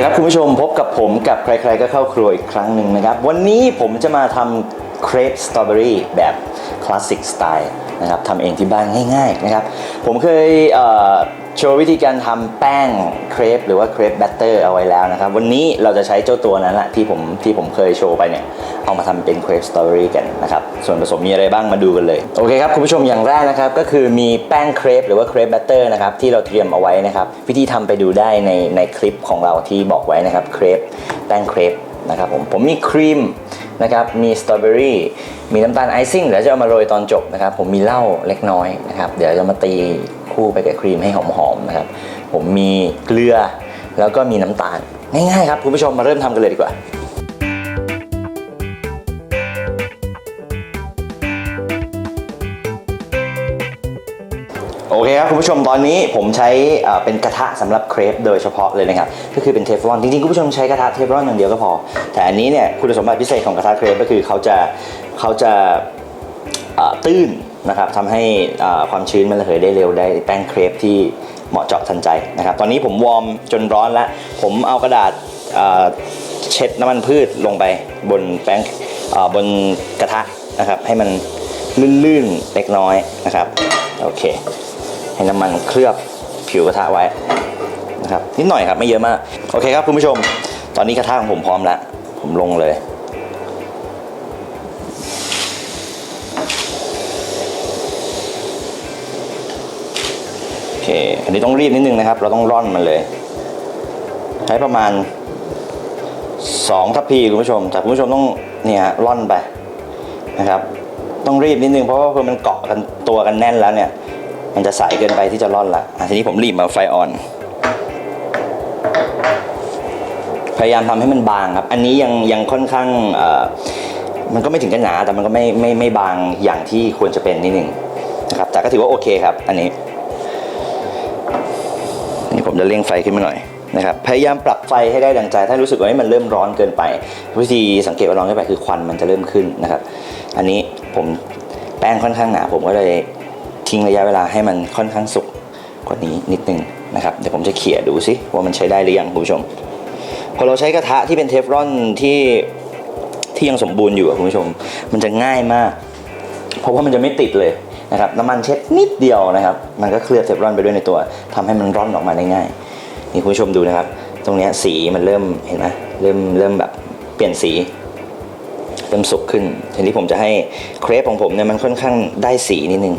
ดีครับคุณผู้ชมพบกับผมกับใครๆก็เข้าครัวอีกครั้งหนึ่งนะครับ วันนี้ผมจะมาทำเครปสตรอเบอรี่แบบคลาสสิกสไตล์นะครับทำเองที่บ้านง่ายๆนะครับ ผมเคยเโชว์วิธีการทำแป้งเครปหรือว่าเครปแบตเตอร์เอาไว้แล้วนะครับ วันนี้เราจะใช้เจ้าตัวนั้นแหละที่ผมที่ผมเคยโชว์ไปเนี่ย เอามาทำเป็นเครปสตรอเบอรี่กันนะครับ ส่วนผสมมีอะไรบ้างมาดูกันเลย โอเคครับ คุณผู้ชมอย่างแรกนะครับ ก็คือมีแป้งเครปหรือว่าเครปแบตเตอร์นะครับ ที่เราเตรียมเอาไว้นะครับ วิธีทำไปดูได้ในในคลิปของเราที่บอกไว้นะครับเครปแป้งเครปนะครับผมผมมีครีมนะครับ มีสตรอเบอรี่ มีน้ำตาลไอซิ่งเดี๋ยวจะเอามาโรยตอนจบนะครับ ผมมีเหล้าเล็กน้อยนะครับ เดี๋ยวจะมาตี คู่ไปกับครีมให้หอมๆนะครับ ผมมีเกลือแล้วก็มีน้ำตาล ง่ายๆครับคุณผู้ชมมาเริ่มทำกันเลยดีกว่าโอเคครับคุณผู้ชมตอนนี้ผมใช้เป็นกระทะสำหรับเครปโดยเฉพาะเลยนะครับก็คือเป็นเทฟลอนจริงๆคุณผู้ชมใช้กระทะเทฟลอนอย่างเดียวก็พอ แต่อันนี้เนี่ยคุณสมบัติพิเศษของกระทะเครปก็คือเขาจะเขาจะตื้น นะครับทำให้ความชื้นมันระเหยได้เร็วได้แป้งเครปที่เหมาะเจาะทันใจนะครับ ตอนนี้ผมวอร์มจนร้อนแล้ว ผมเอากระดาษเช็ดน้ำมันพืชลงไปบนแป้งบนกระทะนะครับ ให้มันลื่นๆเล็กน้อยนะครับโอเค ให้น้ำมันเคลือบผิวกระทะไว้นะครับนิดหน่อยครับไม่เยอะมาก โอเคครับคุณผู้ชม ตอนนี้กระทะของผมพร้อมแล้ว ผมลงเลย อเคอันนี้ต้องรีบนิดนึงนะครับ เราต้องร่อนมันเลย ใช้ประมาณ2ทัพพีคุณผู้ชม แต่คุณผู้ชมต้องเนี่ยร่อนไปนะครับ ต้องรีบนิดนึงเพราะว่าพอมันเกาะกันตัวกันแน่นแล้วเนี่ย มันจะใสเกินไปที่จะร่อนละอะทีนี้ผมรีบมาไฟอ่อน พยายามทำให้มันบางครับ อันนี้ยังยังค่อนข้างมันก็ไม่ถึงกับหนาแต่มันก็ไม่ไม่ไม่บางอย่างที่ควรจะเป็นนิดนึงนะครับแต่ก็ถือว่าโอเคครับ อันนี้ นี่ผมจะเร่งไฟขึ้นมาหน่อยนะครับพยายามปรับไฟให้ได้ดังใจ ถ้ารู้สึกว่ามันเริ่มร้อนเกินไป วิธีสังเกตว่าร้อนเกินไปคือควันมันจะเริ่มขึ้นนะครับ อันนี้ผมแป้งค่อนข้างหนา ผมก็เลยทิ้งระยะเวลาให้มันค่อนข้างสุกกว่านี้นิดนึงนะครับเดี๋ยวผมจะเขี่ยดูซิว่ามันใช้ได้หรือยังคุณผู้ชม พอเราใช้กระทะที่เป็นเทฟลอนที่ที่ยังสมบูรณ์อยู่คุณผู้ชม มันจะง่ายมาก เพราะว่ามันจะไม่ติดเลย นะครับน้ำมันเช็ดนิดเดียวนะครับ มันก็เคลือบเทฟลอนไปด้วยในตัวทำให้มันร่อนออกมาได้ง่ายนี่คุณผู้ชมดูนะครับ ตรงนี้สีมันเริ่มเห็นไหมเริ่มเริ่มแบบเปลี่ยนสีเริ่มสุกขึ้นทีนี้ผมจะให้เครปของผมเนี่ยมันค่อนข้างได้สีนิดนึง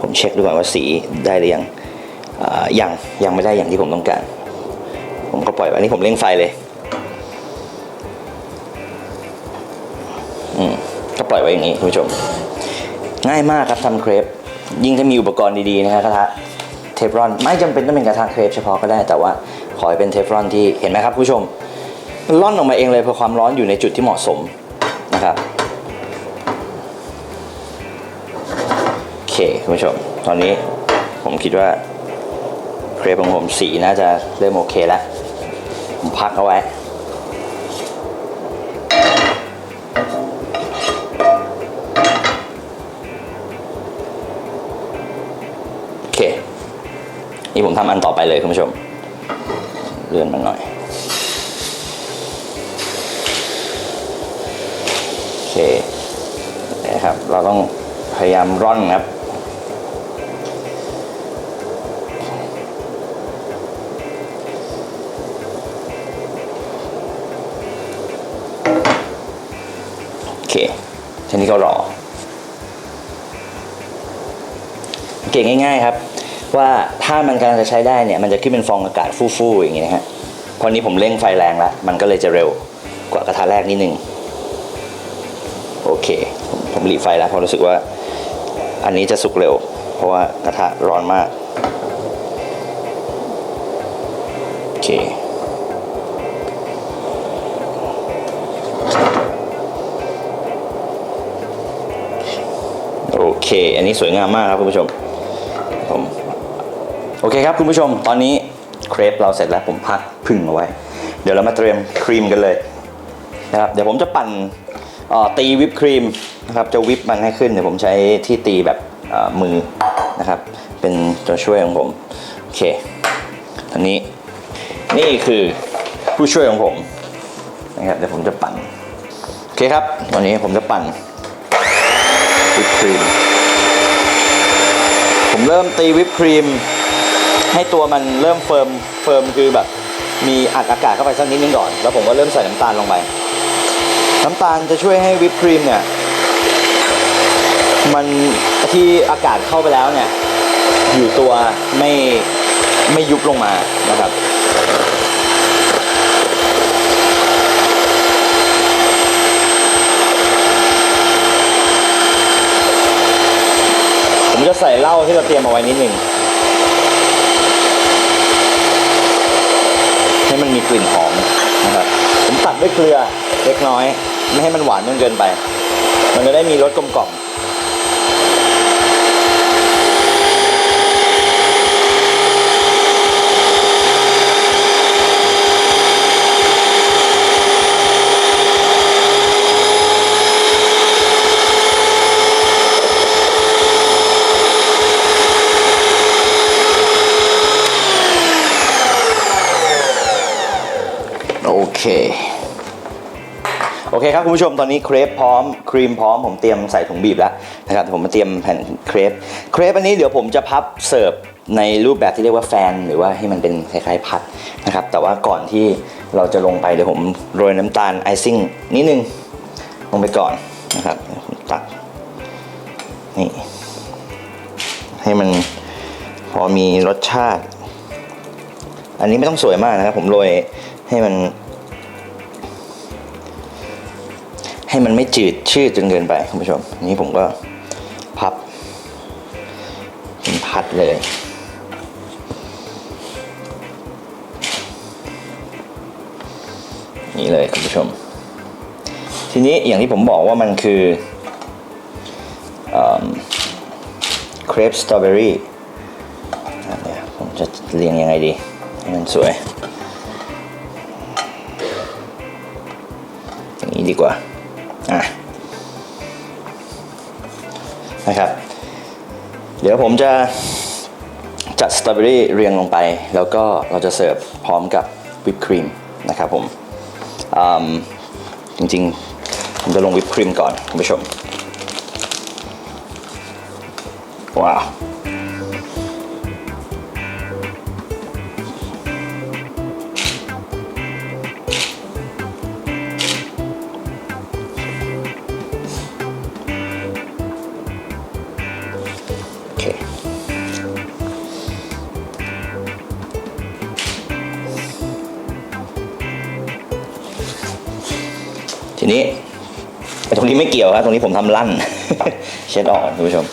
ผมเช็คดูก่อนว่าสีได้หรือยังยังยังไม่ได้อย่างที่ผมต้องการ ผมก็ปล่อยอันนี้ผมเร่งไฟเลยอืมก็ปล่อยไว้อย่างนี้คุณผู้ชม ง่ายมากครับทำเครปยิ่งถ้ามีอุปกรณ์ดีๆนะฮะกระทะเทฟลอนไม่จำเป็นต้องเป็นกระทะเครปเฉพาะก็ได้แต่ว่าขอให้เป็นเทฟลอนที่เห็นไหมครับคุณผู้ชมร่อนออกมาเองเลยเพราะความร้อนอยู่ในจุดที่เหมาะสมนะครับโอเคคุณผู้ชม ตอนนี้ผมคิดว่าเครปของผมสีน่าจะเริ่มโอเคแล้วผมพักเอาไว้ ผมทำอันต่อไปเลยคุณผู้ชม เลื่อนมันหน่อยโอเคนะครับ เราต้องพยายามร่อนครับโอเคทีนี้ก็รอ เก่งง่าย ๆ ครับ ว่าถ้ามันกำลังจะใช้ได้เนี่ยมันจะขึ้นเป็นฟองอากาศฟู่ๆอย่างนี้นะฮะพราะนี้ผมเร่งไฟแรงแล้วมันก็เลยจะเร็วกว่ากระทะแรกนิดนึงโอเค ผมหลีไฟแล้วเพราะรู้สึกว่า อันนี้จะสุกเร็ว เพราะว่ากระทะร้อนมากโอเคโอเค อันนี้สวยงามมากครับคุณผู้ชม โอเคครับคุณผู้ชมตอนนี้เครปเราเสร็จแล้วผมพักพึ่งเอาไว้ เดี๋ยวเรามาเตรียมครีมกันเลยนะครับเดี๋ยวผมจะปั่นตีวิปครีมนะครับจะวิปมันให้ขึ้นเดี๋ยวผมใช้ที่ตีแบบมือนะครับ เป็นตัวช่วยของผมโอเคอันนี้นี่คือผู้ช่วยของผมนะครับเดี๋ยวผมจะปั่นโอเคครับวันนี้ผมจะปั่นวิปครีมผมเริ่มตีวิปครีม ให้ตัวมันเริ่มเฟิร์มเฟิร์มคือแบบ มีอัดอากาศเข้าไปสักนิดนึงก่อน แล้วผมก็เริ่มใส่น้ำตาลลงไป น้ำตาลจะช่วยให้วิปครีมเนี่ยมันที่อากาศเข้าไปแล้วเนี่ย อยู่ตัวไม่ไม่ยุบลงมานะครับผมจะใส่เหล้าที่เราเตรียมเอาไว้นิดหนึ่ง ให้มันมีกลิ่นหอมนะครับผมตัดด้วยเกลือเล็กน้อย ไม่ให้มันหวานจนเกินไป มันจะได้มีรสกลมกล่อม โอเค โอ เคครับคุณผู้ชมตอนนี้เครปพร้อมครีมพร้อมผมเตรียมใส่ถุงบีบแล้วนะครับผมมาเตรียมแผ่นเครปเครปอันนี้เดี๋ยวผมจะพับเสิร์ฟในรูปแบบที่เรียกว่าแฟน หรือว่าให้มันเป็นคล้ายๆพัดนะครับแต่ว่าก่อนที่เราจะลงไปเดี๋ยวผมโรยน้ำตาลไอซิ่งนิดนึงลงไปก่อนนะครับผมตักนี่ให้มันพอมีรสชาติ อันนี้ไม่ต้องสวยมากนะครับ ผมโรยให้มัน ให้มันไม่จืดชืดจนเกินไปคุณผู้ชม นี้ผมก็พับเป็นพัดเลย นี่เลยคุณผู้ชม ทีนี้อย่างที่ผมบอกว่ามันคือเครปสตรอเบอรี่ผมจะเรียงยังไงดี ให้มันสวย อย่างนี้ดีกว่า นะครับ เดี๋ยวผมจะจัดสตรอเบอรี่เรียงลงไป แล้วก็เราจะเสิร์ฟพร้อมกับวิปครีมนะครับผมจริงๆ ผมจะลงวิปครีมก่อนคุณผู้ชมว้าว ทีนี้ตรงนี้ไม่เกี่ยวครับตรงนี้ผมทำลั่น เช็ดออกคุณผู้ชม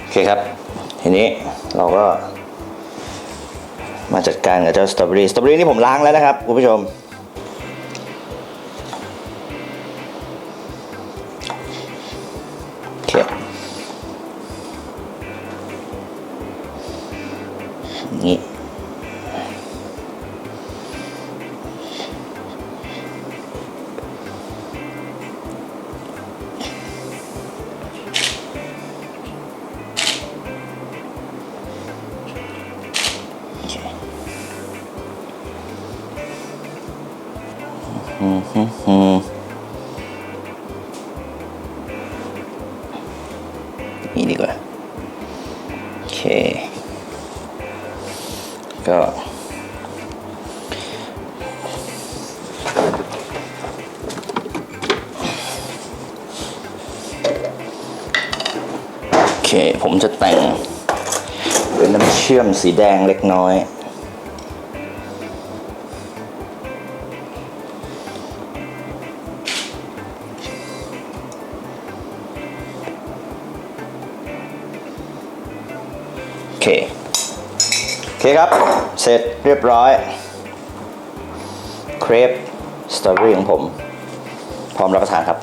โอเคครับ ทีนี้เราก็ มาจัดการกับเจ้าสตรอเบอรี่สตรอเบอรี่นี่ผมล้างแล้วนะครับคุณผู้ชม นี่ดีกว่า โอเค ก็โอเค ผมจะแต่งด้วยน้ำเชื่อมสีแดงเล็กน้อย คครับ เสร็จเรียบร้อย เครปสตรอเบอรี่ของผม พร้อมรับประทานครับ